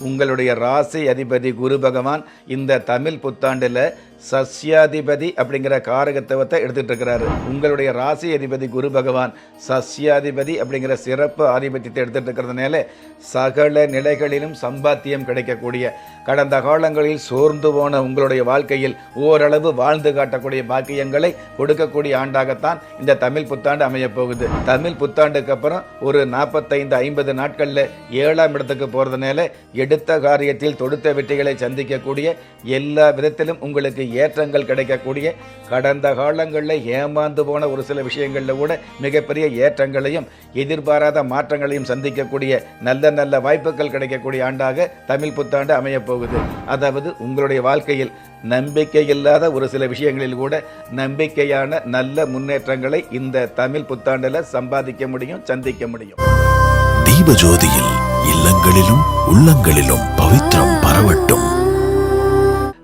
உங்களுடைய ராசி அதிபதி குரு பகவான் இந்த தமிழ் புத்தாண்டில் சஸ்யாதிபதி அப்படிங்கிற காரகத்துவத்தை எடுத்துட்டு இருக்கிறாரு உங்களுடைய ராசி அதிபதி குரு பகவான் சஸ்யாதிபதி அப்படிங்கிற சிறப்பு ஆதிபத்தியத்தை எடுத்துட்டு இருக்கிறதுனால சகல நிலைகளிலும் சம்பாத்தியம் கிடைக்கக்கூடிய கடந்த காலங்களில் சோர்ந்து போன உங்களுடைய வாழ்க்கையில் ஓரளவு வாழ்ந்து காட்டக்கூடிய பாக்கியங்களை கொடுக்கக்கூடிய ஆண்டாகத்தான் இந்த தமிழ் புத்தாண்டு அமையப் போகுது. தமிழ் புத்தாண்டுக்கு அப்புறம் ஒரு நாற்பத்தைந்து ஐம்பது நாட்களில் ஏழாம் இடத்துக்கு போகிறதுனால எடுத்த காரியத்தில் தொடுத்த வெற்றிகளை சந்திக்கக்கூடிய எல்லா விதத்திலும் உங்களுக்கு ஏற்றங்கள் கிடைக்கக்கூடிய கடந்த காலங்களில் ஏமாந்து போன ஒரு சில விஷயங்களில் கூட மிகப்பெரிய ஏற்றங்களையும் எதிர்பாராத மாற்றங்களையும் சந்திக்கக்கூடிய நல்ல நல்ல வாய்ப்புகள் கிடைக்கக்கூடிய ஆண்டாக தமிழ் புத்தாண்டு அமையப்போகுது அதாவது உங்களுடைய வாழ்க்கையில் நம்பிக்கை இல்லாத ஒரு சில விஷயங்களில் கூட நம்பிக்கையான நல்ல முன்னேற்றங்களை இந்த தமிழ் புத்தாண்டில் சம்பாதிக்க முடியும் சந்திக்க முடியும். தீபஜோதியில் இல்லங்களிலும் உள்ளங்களிலும் பவித்ரம் பரவட்டும்.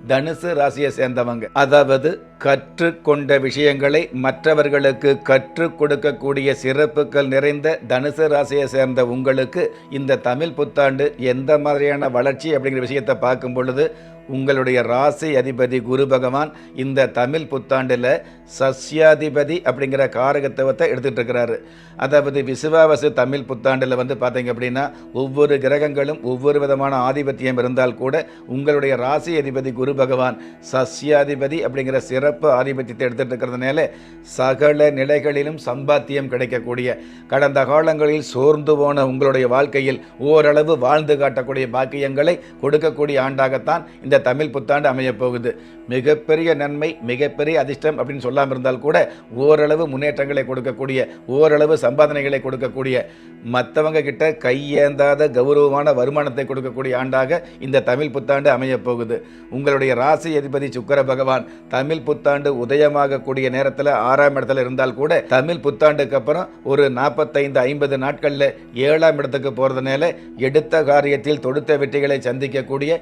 தனுசு ராசியை சேர்ந்தவங்க. அதாவது கற்றுக்கொண்ட விஷயங்களை மற்றவர்களுக்கு கற்றுக் கொடுக்கக்கூடிய சிறப்புகள் நிறைந்த தனுசு ராசியை சேர்ந்த உங்களுக்கு இந்த தமிழ் புத்தாண்டு எந்த மாதிரியான வளர்ச்சி அப்படிங்கிற விஷயத்தை பார்க்கும் பொழுது உங்களுடைய ராசி அதிபதி குரு பகவான் இந்த தமிழ் புத்தாண்டில் சஸ்யாதிபதி அப்படிங்கிற காரகத்துவத்தை எடுத்துகிட்டு இருக்கிறாரு அதாவது விசுவாவசு தமிழ் புத்தாண்டில் வந்து பார்த்தீங்க அப்படின்னா ஒவ்வொரு கிரகங்களும் ஒவ்வொரு விதமான ஆதிபத்தியம் இருந்தால் கூட உங்களுடைய ராசி அதிபதி குரு பகவான் சஸ்யாதிபதி அப்படிங்கிற சிறப்பு ஆதிபத்தியத்தை எடுத்துட்டு இருக்கிறதுனால சகல நிலைகளிலும் சம்பாத்தியம் கிடைக்கக்கூடிய கடந்த காலங்களில் சோர்ந்து போன உங்களுடைய வாழ்க்கையில் ஓரளவு வாழ்ந்து காட்டக்கூடிய பாக்கியங்களை கொடுக்கக்கூடிய ஆண்டாகத்தான் இந்த தமிழ் புத்தாண்டு அமையப்போகுது மிகப்பெரிய நன்மை மிகப்பெரிய அதிர்ஷ்டம் அப்படின்னு சொல்லாமல் இருந்தால் கூட ஓரளவு முன்னேற்றங்களை கொடுக்கக்கூடிய ஓரளவு சம்பாதனைகளை கொடுக்கக்கூடிய மற்றவங்க கிட்ட கையேந்தாத கௌரவமான வருமானத்தை கொடுக்கக்கூடிய ஆண்டாக இந்த தமிழ் புத்தாண்டு அமையப்போகுது உங்களுடைய ராசி அதிபதி சுக்கர பகவான் தமிழ் புத்தாண்டு உதயமாகக்கூடிய நேரத்தில் ஆறாம் இடத்துல இருந்தால் கூட தமிழ் புத்தாண்டுக்கு அப்புறம் ஒரு நாற்பத்தைந்து ஐம்பது நாட்களில் ஏழாம் இடத்துக்கு போகிறதுனால எடுத்த காரியத்தில் தொடுத்த வெற்றிகளை சந்திக்கக்கூடிய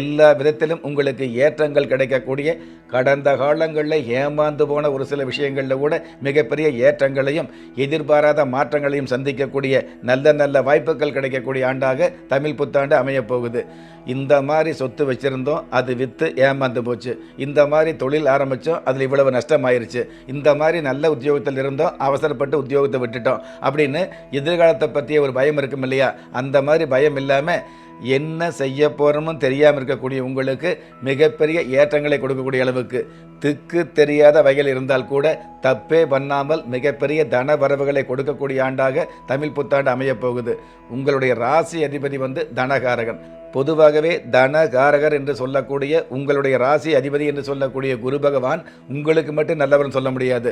எல்லா விதத்திலும் உங்களுக்கு ஏற்றங்கள் கிடைக்கக்கூடிய கடந்த காலங்களில் ஏமாந்து போன ஒரு சில விஷயங்களில் கூட மிகப்பெரிய ஏற்றங்களையும் எதிர்பாராத மாற்றங்களையும் சந்திக்கக்கூடிய நல்ல நல்ல வாய்ப்புகள் கிடைக்கக்கூடிய ஆண்டாக தமிழ் புத்தாண்டு அமையப் போகுது. இந்த மாதிரி சொத்து வச்சுருந்தோம் அது விற்று ஏமாந்து போச்சு. இந்த மாதிரி தொழில் ஆரம்பித்தோம் அதில் இவ்வளவு நஷ்டமாயிருச்சு. இந்த மாதிரி நல்ல உத்தியோகத்தில் இருந்தோம் அவசரப்பட்டு உத்தியோகத்தை விட்டுட்டோம் அப்படின்னு எதிர்காலத்தை பற்றிய ஒரு பயம் இருக்கும் இல்லையா? அந்த மாதிரி பயம் இல்லாமல் என்ன செய்ய போகிறோமோ தெரியாமல் இருக்கக்கூடிய உங்களுக்கு மிகப்பெரிய ஏற்றங்களை கொடுக்கக்கூடிய அளவுக்கு. திக்கு தெரியாத வகையில் இருந்தால் கூட தப்பே பண்ணாமல் மிகப்பெரிய தன வரவுகளை கொடுக்கக்கூடிய ஆண்டாக தமிழ் புத்தாண்டு அமையப் போகுது உங்களுடைய ராசி அதிபதி வந்து தனகாரகன். பொதுவாகவே தனகாரகர் என்று சொல்லக்கூடிய உங்களுடைய ராசி அதிபதி என்று சொல்லக்கூடிய குரு பகவான் உங்களுக்கு மட்டும் நல்லவர்னு சொல்ல முடியாது.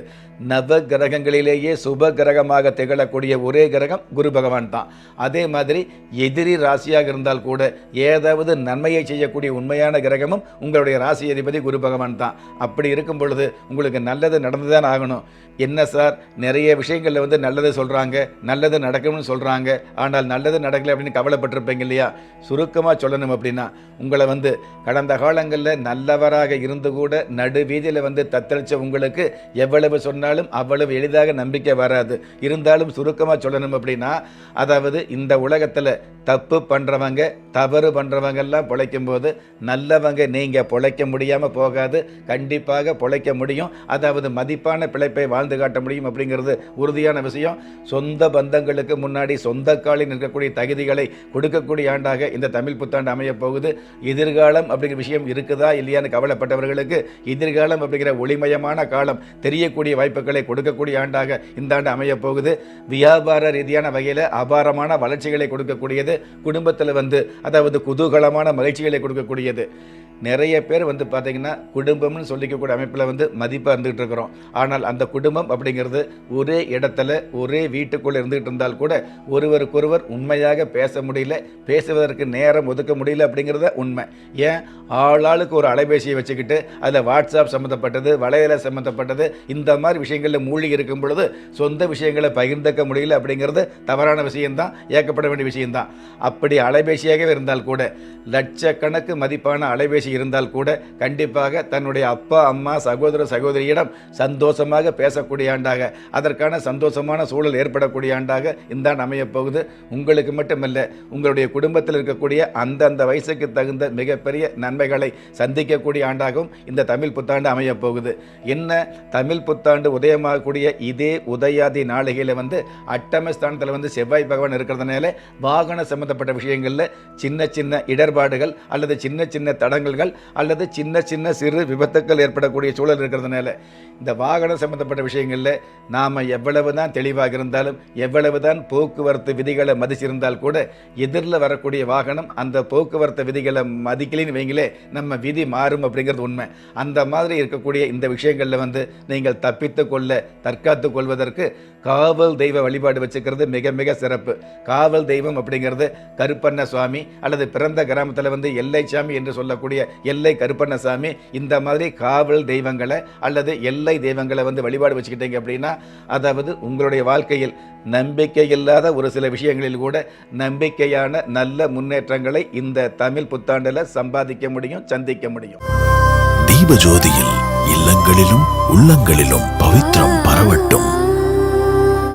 நவ கிரகங்களிலேயே சுப கிரகமாக திகழக்கூடிய ஒரே கிரகம் குரு பகவான் தான். அதே மாதிரி எதிரி ராசியாக இருந்தால் கூட ஏதாவது நன்மையை செய்யக்கூடிய உண்மையான கிரகமும் உங்களுடைய ராசி அதிபதி குரு பகவான் தான். அப்படி இருக்கும் பொழுது உங்களுக்கு நல்லது நடந்து தான் ஆகணும். என்ன சார்? நிறைய விஷயங்களில் வந்து நல்லது சொல்கிறாங்க நல்லது நடக்கும்னு சொல்கிறாங்க ஆனால் நல்லது நடக்கலை அப்படின்னு கவலைப்பட்டிருப்பீங்க இல்லையா? சுருக்கமாக சொல்லணும் அப்படின்னா உங்களை வந்து கடந்த காலங்களில் நல்லவராக இருந்து கூட நடு வீதியில் வந்து தத்தளிச்ச உங்களுக்கு எவ்வளவு சொன்னாலும் அவ்வளவு எளிதாக நம்பிக்கை வராது. இருந்தாலும் சுருக்கமாக சொல்லணும் அப்படின்னா அதாவது இந்த உலகத்தில் தப்பு பண்ணுறவங்க தவறு பண்ணுறவங்கெல்லாம் பிழைக்கும் போது நல்லவங்க நீங்கள் பிழைக்க முடியாமல் போகாது. கண்டிப்பாக பிழைக்க முடியும். அதாவது மதிப்பான பிழைப்பை வாழ்ந்து காட்ட முடியும் அப்படிங்கிறது உறுதியான விஷயம். சொந்த பந்தங்களுக்கு முன்னாடி சொந்த காலில் நிற்கக்கூடிய தகுதிகளை கொடுக்கக்கூடிய ஆண்டாக இந்த தமிழ் புத்தாண்டு அமையப் போகுது. எதிர்காலம் அப்படிங்கிற விஷயம் இருக்குதா இல்லையான்னு கவலைப்பட்டவர்களுக்கு எதிர்காலம் அப்படிங்கிற ஒளிமயமான காலம் தெரியக்கூடிய வாய்ப்புகளை கொடுக்கக்கூடிய ஆண்டாக இந்த ஆண்டு அமையப் போகுது. வியாபார ரீதியான வகையில் அபாரமான வளர்ச்சிகளை கொடுக்கக்கூடியது. குடும்பத்தில் வந்து அதாவது குதூகலமான மகிழ்ச்சிகளை கொடுக்கக்கூடியது. நிறைய பேர் வந்து பார்த்தீங்கன்னா குடும்பம்னு சொல்லிக்கக்கூடிய அமைப்பில் வந்து மதிப்பாக இருந்துகிட்டு இருக்கிறோம். ஆனால் அந்த குடும்பம் அப்படிங்கிறது ஒரே இடத்துல ஒரே வீட்டுக்குள்ளே இருந்துகிட்டு இருந்தால் கூட ஒருவருக்கொருவர் உண்மையாக பேச முடியல பேசுவதற்கு நேரம் ஒதுக்க முடியல அப்படிங்கிறத உண்மை. ஏன்? ஆளாளுக்கு ஒரு அலைபேசியை வச்சுக்கிட்டு அதில் வாட்ஸ்அப் சம்மந்தப்பட்டது வலைதள சம்மந்தப்பட்டது இந்த மாதிரி விஷயங்களில் மூழ்கி இருக்கும் பொழுது சொந்த விஷயங்களை பகிர்ந்துக்க முடியல அப்படிங்கிறது தவறான விஷயம்தான் ஏற்கப்பட வேண்டிய விஷயம்தான். அப்படி அலைபேசியாகவே இருந்தால் கூட லட்சக்கணக்கு மதிப்பான அலைபேசி இருந்தால் கூட கண்டிப்பாக தன்னுடைய அப்பா அம்மா சகோதர சகோதரியிடம் சந்தோஷமாக பேசக்கூடிய ஆண்டாக அதற்கான சந்தோஷமான சூழல் ஏற்படக்கூடிய ஆண்டாக இந்தான் அமையப்போகுது உங்களுக்கு மட்டுமல்ல உங்களுடைய குடும்பத்தில் இருக்கக்கூடிய அந்தந்த வயசுக்கு தகுந்த மிகப்பெரிய நன்மைகளை சந்திக்கக்கூடிய ஆண்டாகவும் இந்த தமிழ் புத்தாண்டு அமையப் போகுது. என்ன? தமிழ் புத்தாண்டு உதயமாகக்கூடிய இதே உதயாதி நாளிகையில் வந்து அட்டமஸ்தானத்தில் வந்து செவ்வாய் பகவான் இருக்கிறதுனால வாகன சம்பந்தப்பட்ட விஷயங்களில் சின்ன சின்ன இடர்பாடுகள் அல்லது சின்ன சின்ன விபத்துகள் அல்லது சின்ன சின்ன சிறு விபத்துக்கள் ஏற்படக்கூடிய சூழல் இருக்கிறதுனால இந்த வாகனம் சம்பந்தப்பட்ட விஷயங்களில் நாம் எவ்வளவு தான் தெளிவாக இருந்தாலும் எவ்வளவு தான் போக்குவரத்து விதிகளை மதிச்சிருந்தால் கூட எதிரில் வரக்கூடிய வாகனம் அந்த போக்குவரத்து விதிகளை மதிக்கலின்னு வைங்களே நம்ம விதி மாறும் அப்படிங்கிறது உண்மை. அந்த மாதிரி இருக்கக்கூடிய இந்த விஷயங்களில் வந்து நீங்கள் தப்பித்து கொள்ள தற்காத்து கொள்வதற்கு காவல் தெய்வ வழிபாடு வச்சுக்கிறது மிக மிக சிறப்பு. காவல் தெய்வம் அப்படிங்கிறது கருப்பண்ண சுவாமி அல்லது பிறந்த கிராமத்தில் வந்து எல்லை சாமி என்று சொல்லக்கூடிய எல்லை கருப்பண்ணசாமி இந்த மாதிரி காவல் தெய்வங்களை அல்லது எல்லை தெய்வங்களை வந்து வழிபாடு வச்சுக்கிட்டீங்க அப்படின்னா அதாவது உங்களுடைய வாழ்க்கையில் நம்பிக்கை இல்லாத ஒரு சில விஷயங்களில் கூட நம்பிக்கையான நல்ல முன்னேற்றங்களை இந்த தமிழ் புத்தாண்டில் சம்பாதிக்க முடியும் சந்திக்க முடியும். தீபஜோதியில் இல்லங்களிலும் உள்ளங்களிலும் பவித்ரம் பரவட்டும்.